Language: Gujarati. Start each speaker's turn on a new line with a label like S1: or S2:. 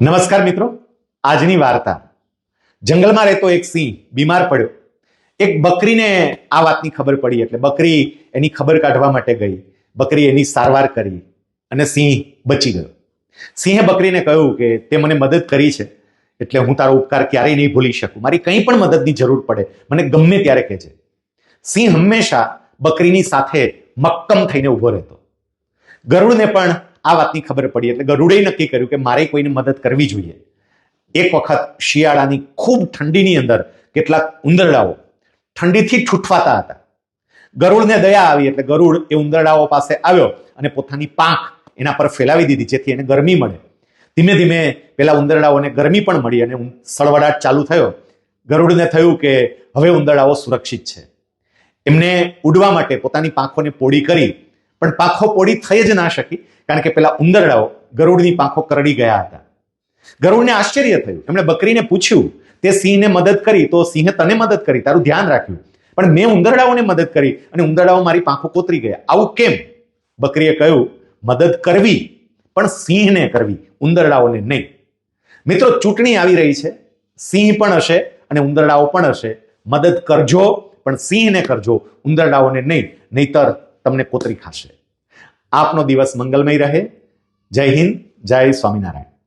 S1: નમસ્કાર મિત્રો, આજની વાર્તા. જંગલમાં રહેતો એક સિંહ બીમાર પડ્યો. એક બકરીને આ વાતની ખબર પડી એટલે બકરી એની ખબર કાઢવા માટે ગઈ. બકરી એની સારવાર કરી અને સિંહ બચી ગયો. સિંહે બકરીને કહ્યું કે તે મને મદદ કરી છે, એટલે હું તારો ઉપકાર ક્યારેય નહીં ભૂલી શકું. મારી કંઈ પણ મદદની જરૂર પડે, મને ગમે ત્યારે કહેજે. સિંહ હંમેશા બકરીની સાથે મક્કમ થઈને ઊભો રહેતો. ગરુડને પણ આ વાતની ખબર પડી એટલે ગરુડે નક્કી કર્યું કે મારે કોઈને મદદ કરવી જોઈએ. એક વખત શિયાળાની ખૂબ ઠંડીની અંદર કેટલાક ઉંદરડાઓ ઠંડીથી છૂટવાતા હતા. ગરુડને દયા આવી એટલે ગરુડ એ ઉંદરડાઓ પાસે આવ્યો અને પોતાની પાંખ એના પર ફેલાવી દીધી જેથી એને ગરમી મળે. ધીમે ધીમે પેલા ઉંદરડાઓને ગરમી પણ મળી અને સળવડાટ ચાલુ થયો. ગરુડને થયું કે હવે ઉંદરડાઓ સુરક્ષિત છે. એમને ઉડવા માટે પોતાની પાંખોને પોળી કરી પણ પાંખો પોડી થઈ જ ના શકી, કારણ કે પેલા ઉંદરડાઓ ગરુડની પાંખો કરડી ગયા હતા. ગરુડને આશ્ચર્ય થયું. એમણે બકરીને પૂછ્યું, તે સિંહને મદદ કરી? તો સિંહે તને મદદ કરી? તારું ધ્યાન રાખ્યું. પણ મેં ઉંદરડાઓને મદદ કરી અને ઉંદરડાઓ મારી પાંખો કોતરી ગયા. આવું કેમ? બકરીએ કહ્યું, મદદ કરવી, પણ સિંહને કરવી, ઉંદરડાઓને નહીં. મિત્રો, ચૂંટણી આવી રહી છે. સિંહ પણ હશે અને ઉંદરડાઓ પણ હશે. મદદ કરજો, પણ સિંહને કરજો, ઉંદરડાઓને નહીં. નહીતર તમને કોતરી ખાશે. આપનો દિવસ મંગલમય રહે. જય હિન્દ જય સ્વામિનારાયણ.